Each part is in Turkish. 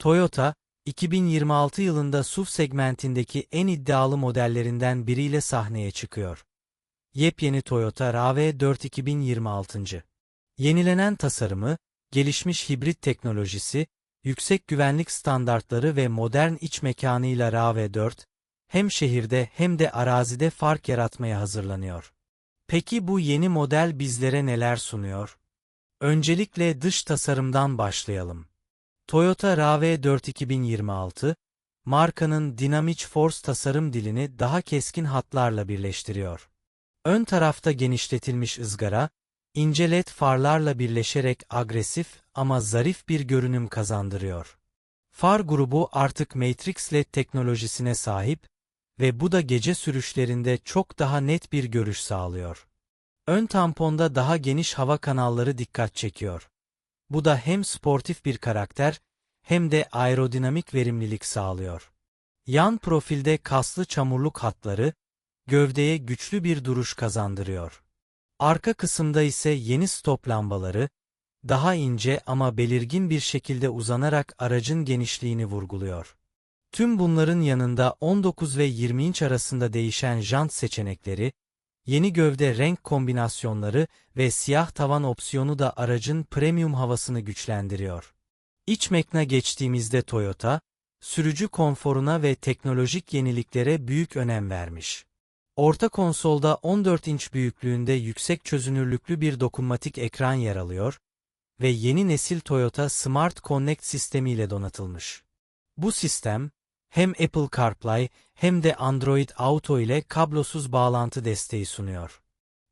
Toyota, 2026 yılında SUV segmentindeki en iddialı modellerinden biriyle sahneye çıkıyor. Yepyeni Toyota RAV4 2026. Yenilenen tasarımı, gelişmiş hibrit teknolojisi, yüksek güvenlik standartları ve modern iç mekanıyla RAV4, hem şehirde hem de arazide fark yaratmaya hazırlanıyor. Peki bu yeni model bizlere neler sunuyor? Öncelikle dış tasarımdan başlayalım. Toyota RAV4 2026, markanın Dynamic Force tasarım dilini daha keskin hatlarla birleştiriyor. Ön tarafta genişletilmiş ızgara, ince led farlarla birleşerek agresif ama zarif bir görünüm kazandırıyor. Far grubu artık Matrix LED teknolojisine sahip ve bu da gece sürüşlerinde çok daha net bir görüş sağlıyor. Ön tamponda daha geniş hava kanalları dikkat çekiyor. Bu da hem sportif bir karakter hem de aerodinamik verimlilik sağlıyor. Yan profilde kaslı çamurluk hatları, gövdeye güçlü bir duruş kazandırıyor. Arka kısımda ise yeni stop lambaları, daha ince ama belirgin bir şekilde uzanarak aracın genişliğini vurguluyor. Tüm bunların yanında 19 ve 20 inç arasında değişen jant seçenekleri, yeni gövde renk kombinasyonları ve siyah tavan opsiyonu da aracın premium havasını güçlendiriyor. İç mekna geçtiğimizde Toyota, sürücü konforuna ve teknolojik yeniliklere büyük önem vermiş. Orta konsolda 14 inç büyüklüğünde yüksek çözünürlüklü bir dokunmatik ekran yer alıyor ve yeni nesil Toyota Smart Connect sistemiyle donatılmış. Bu sistem, hem Apple CarPlay hem de Android Auto ile kablosuz bağlantı desteği sunuyor.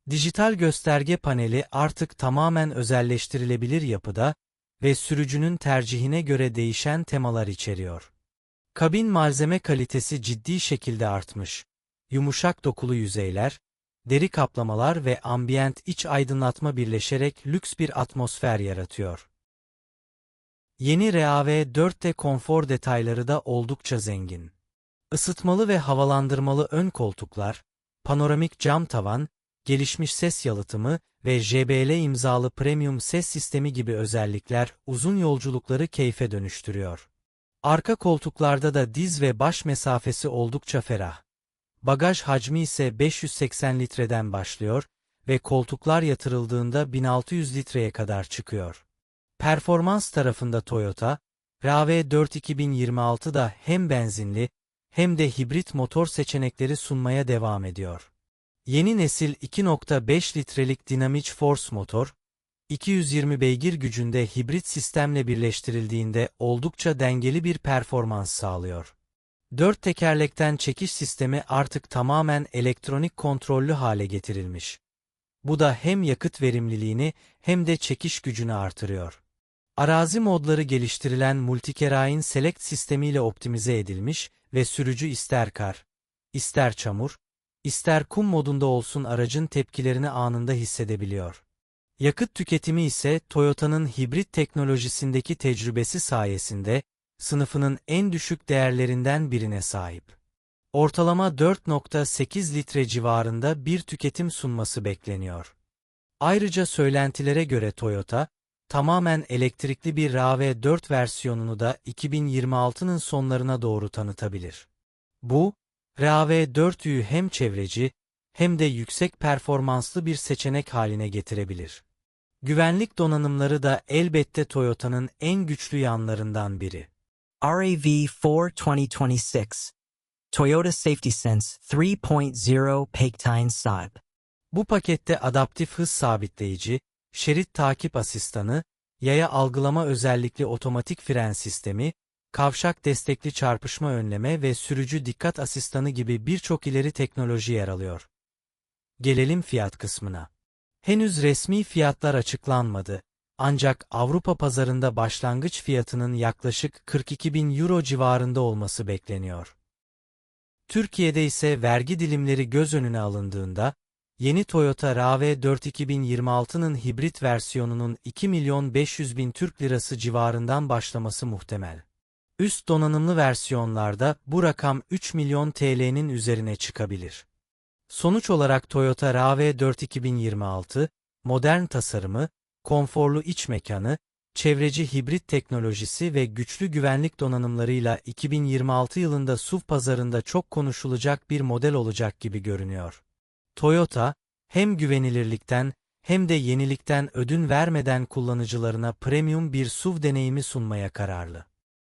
Dijital gösterge paneli artık tamamen özelleştirilebilir yapıda ve sürücünün tercihine göre değişen temalar içeriyor. Kabin malzeme kalitesi ciddi şekilde artmış. Yumuşak dokulu yüzeyler, deri kaplamalar ve ambient iç aydınlatma birleşerek lüks bir atmosfer yaratıyor. Yeni RAV4'te konfor detayları da oldukça zengin. Isıtmalı ve havalandırmalı ön koltuklar, panoramik cam tavan, gelişmiş ses yalıtımı ve JBL imzalı premium ses sistemi gibi özellikler uzun yolculukları keyfe dönüştürüyor. Arka koltuklarda da diz ve baş mesafesi oldukça ferah. Bagaj hacmi ise 580 litreden başlıyor ve koltuklar yatırıldığında 1600 litreye kadar çıkıyor. Performans tarafında Toyota, RAV4 2026'da hem benzinli hem de hibrit motor seçenekleri sunmaya devam ediyor. Yeni nesil 2.5 litrelik Dynamic Force motor, 220 beygir gücünde hibrit sistemle birleştirildiğinde oldukça dengeli bir performans sağlıyor. Dört tekerlekten çekiş sistemi artık tamamen elektronik kontrollü hale getirilmiş. Bu da hem yakıt verimliliğini hem de çekiş gücünü artırıyor. Arazi modları geliştirilen Multikerain Select sistemiyle optimize edilmiş ve sürücü ister kar, ister çamur, ister kum modunda olsun aracın tepkilerini anında hissedebiliyor. Yakıt tüketimi ise Toyota'nın hibrit teknolojisindeki tecrübesi sayesinde sınıfının en düşük değerlerinden birine sahip. Ortalama 4.8 litre civarında bir tüketim sunması bekleniyor. Ayrıca söylentilere göre Toyota, tamamen elektrikli bir RAV4 versiyonunu da 2026'nın sonlarına doğru tanıtabilir. Bu, RAV4'ü hem çevreci hem de yüksek performanslı bir seçenek haline getirebilir. Güvenlik donanımları da elbette Toyota'nın en güçlü yanlarından biri. RAV4 2026 Toyota Safety Sense 3.0 Pektin Saab Bu pakette adaptif hız sabitleyici, şerit takip asistanı, yaya algılama özellikli otomatik fren sistemi, kavşak destekli çarpışma önleme ve sürücü dikkat asistanı gibi birçok ileri teknoloji yer alıyor. Gelelim fiyat kısmına. Henüz resmi fiyatlar açıklanmadı. Ancak Avrupa pazarında başlangıç fiyatının yaklaşık 42 bin euro civarında olması bekleniyor. Türkiye'de ise vergi dilimleri göz önüne alındığında, yeni Toyota RAV4 2026'nın hibrit versiyonunun 2 milyon 500 bin Türk lirası civarından başlaması muhtemel. Üst donanımlı versiyonlarda bu rakam 3 milyon TL'nin üzerine çıkabilir. Sonuç olarak Toyota RAV4 2026, modern tasarımı, konforlu iç mekanı, çevreci hibrit teknolojisi ve güçlü güvenlik donanımlarıyla 2026 yılında SUV pazarında çok konuşulacak bir model olacak gibi görünüyor. Toyota, hem güvenilirlikten hem de yenilikten ödün vermeden kullanıcılarına premium bir SUV deneyimi sunmaya kararlı.